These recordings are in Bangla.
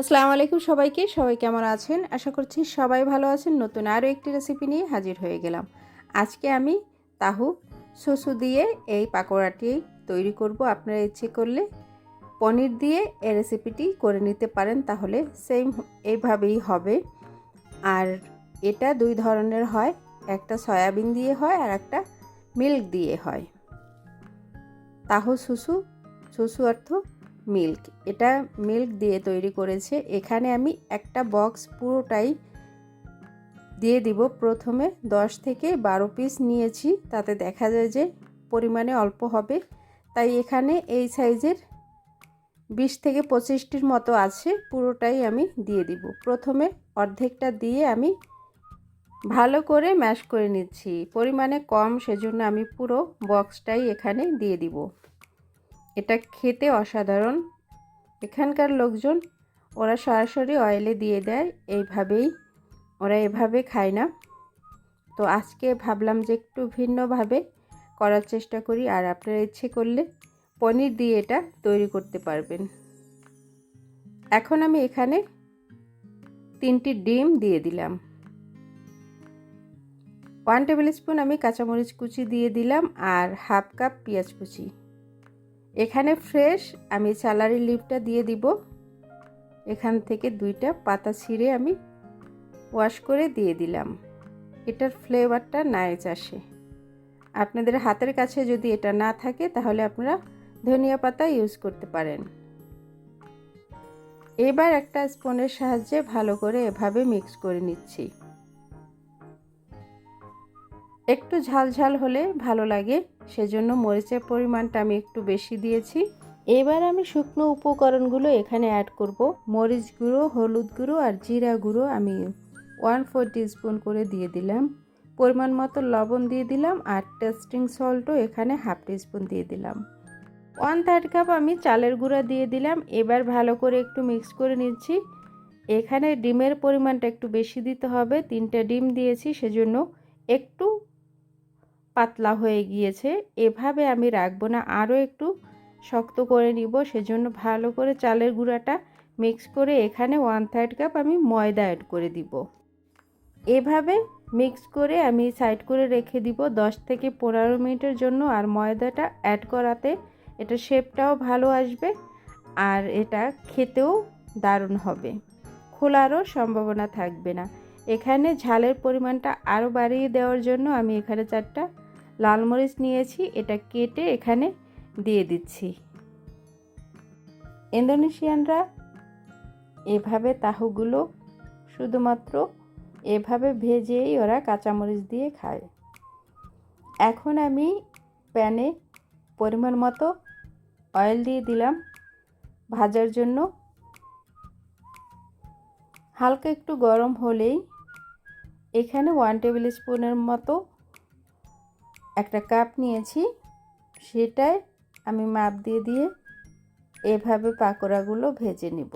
আসসালামু আলাইকুম সবাইকে, সবাই কেমন আছেন? আশা করছি সবাই ভালো আছেন। নতুন আরও একটি রেসিপি নিয়ে হাজির হয়ে গেলাম। আজকে আমি তাহু সুসু দিয়ে এই পাকোড়াটি তৈরি করব। আপনারা ইচ্ছে করলে পনির দিয়ে এই রেসিপিটি করে নিতে পারেন, তাহলে সেম এইভাবেই হবে। আর এটা দুই ধরনের হয়, একটা সয়াবিন দিয়ে হয় আর একটা মিল্ক দিয়ে হয়। তাহু সুসু সুসু অর্থ মিল্ক। এটা মিল্ক দিয়ে তৈরি করেছে। এখানে আমি একটা বক্স পুরোটাই দিয়ে দিব। প্রথমে 10 থেকে বারো পিস নিয়েছি। তাতে দেখা যায় যে পরিমাণে অল্প হবে। তাই এখানে এই সাইজের বিশ থেকে পঁচিশটির মতো আছে। পুরোটাই আমি দিয়ে দিব। প্রথমে অর্ধেকটা দিয়ে আমি ভালো করে ম্যাশ করে নিচ্ছি। পরিমাণে কম, সেজন্য আমি পুরো বক্সটাই এখানে দিয়ে দিব। এটা খেতে অসাধারণ। এখানকার লোকজন, ওরা সরাসরি অয়েলে দিয়ে দেয়, এইভাবেই। ওরা এভাবে খায় না। তো আজকে ভাবলাম যে একটু ভিন্নভাবে করার চেষ্টা করি, আর আপনারা ইচ্ছে করলে পনির দিয়ে এটা তৈরি করতে পারবেন। এখন আমি এখানে তিনটি ডিম দিয়ে দিলাম। ওয়ান টেবিল স্পুন আমি কাঁচামরিচ কুচি দিয়ে দিলাম, আর হাফ কাপ পেঁয়াজ কুচি। এখানে ফ্রেশ আমি স্যালারি লিপটা দিয়ে দিব। এখান থেকে দুইটা পাতা ছিঁড়ে আমি ওয়াশ করে দিয়ে দিলাম। এটার ফ্লেভারটা নাইচ আসে। আপনাদের হাতের কাছে যদি এটা না থাকে, তাহলে আপনারা ধনিয়া পাতা ইউজ করতে পারেন। এবার একটা স্পুনের সাহায্যে ভালো করে এভাবে মিক্স করে নিচ্ছি। একটু ঝাল ঝাল হলে ভালো লাগে, সেজন্য মরিচের পরিমাণটা আমি একটু বেশি দিয়েছি। এবার আমি শুকনো উপকরণগুলো এখানে অ্যাড করব। মরিচ গুঁড়ো, হলুদ গুঁড়ো আর জিরা গুঁড়ো আমি ওয়ান ফোর স্পুন করে দিয়ে দিলাম। পরিমাণ মতো লবণ দিয়ে দিলাম আর টেস্টিং সল্টও এখানে হাফ স্পুন দিয়ে দিলাম। ওয়ান থার্ড কাপ আমি চালের গুঁড়া দিয়ে দিলাম। এবার ভালো করে একটু মিক্স করে নিচ্ছি। এখানে ডিমের পরিমাণটা একটু বেশি দিতে হবে। তিনটা ডিম দিয়েছি, সেজন্য একটু পাতলা হয়ে গিয়েছে। এভাবে আমি রাখব না। আরও একটু শক্ত করে নিব। সেজন্য ভালো করে চালের গুঁড়াটা মিক্স করে এখানে ওয়ান থার্ড কাপ আমি ময়দা অ্যাড করে দিব। এভাবে মিক্স করে আমি সাইড করে রেখে দিব 10 থেকে পনেরো মিনিটের জন্য। আর ময়দাটা অ্যাড করাতে এটা শেপটাও ভালো আসবে আর এটা খেতেও দারুণ হবে। খোলারও সম্ভাবনা থাকবে না। এখানে ঝালের পরিমাণটা আরও বাড়িয়ে দেওয়ার জন্য আমি এখানে চারটা লাল মরিচ নিয়েছি, এটা কেটে এখানে দিয়ে দিচ্ছি। ইন্দোনেশিয়ানরা এভাবে তাহুগুলো শুধুমাত্র এভাবে ভেজেই ওরা কাঁচামরিচ দিয়ে খায়। এখন আমি প্যানে পরিমাণ মতো অয়েল দিয়ে দিলাম। ভাজার জন্য হালকা একটু গরম হলেই এখানে ওয়ান টেবিল স্পুনের মতো একটা কাপ নিয়েছি সেটায় আমি মাপ দিয়ে দিয়ে এভাবে পাকোড়াগুলো ভেজে নেব।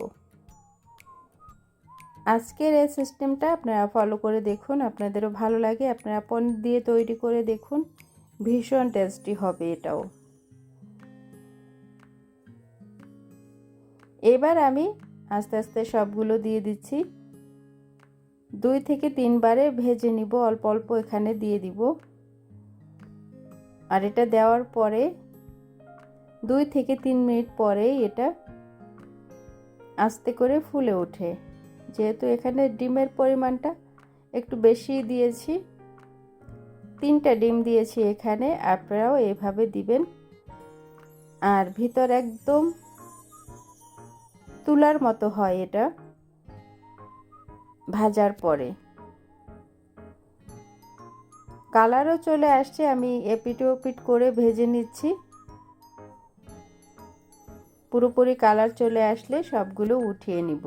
আজকের এই সিস্টেমটা আপনারা ফলো করে দেখুন, আপনাদেরও ভালো লাগে, আপনারা পনির দিয়ে তৈরি করে দেখুন, ভীষণ টেস্টি হবে এটাও। এবার আমি আস্তে আস্তে সবগুলো দিয়ে দিচ্ছি। দুই থেকে তিনবারে ভেজে নিব, অল্প অল্প এখানে দিয়ে দিব। আর এটা দেওয়ার পরে দুই থেকে তিন মিনিট পরেই এটা আস্তে করে ফুলে ওঠে। যেহেতু এখানে ডিমের পরিমাণটা একটু বেশি দিয়েছি, তিনটা ডিম দিয়েছি এখানে, আপনারাও এভাবে দিবেন। আর ভিতর একদম তুলার মতো হয় এটা ভাজার পরে। কালারও চলে আসছে, আমি এপিট ওপিট করে ভেজে নিচ্ছি। পুরোপুরি কালার চলে আসলে সবগুলো উঠিয়ে নিব।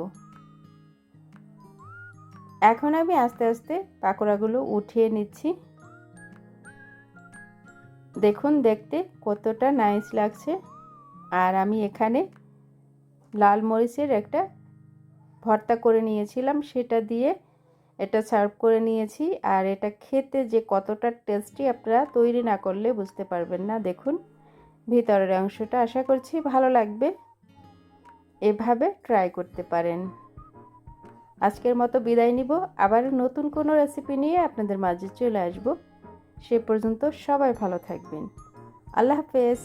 এখন আমি আস্তে আস্তে পাকোড়াগুলো উঠিয়ে নিচ্ছি। দেখুন, দেখতে কতটা নাইস লাগছে। আর আমি এখানে লাল মরিচের একটা ভর্তা করে নিয়েছিলাম, সেটা দিয়ে এটা সার্ভ করে নিয়েছি আর এটা খেতে যে কতটা টেস্টি আপনারা তৈরি না করলে বুঝতে পারবেন না। দেখুন, ভিতরের অংশটা আশা করছি ভালো লাগবে। এভাবে ট্রাই করতে পারেন। আজকের মতো বিদায় নিব। আবার নতুন কোনো রেসিপি নিয়ে আপনাদের মাঝে চলে আসব। সে পর্যন্ত সবাই ভালো থাকবেন। আল্লাহ হাফেজ।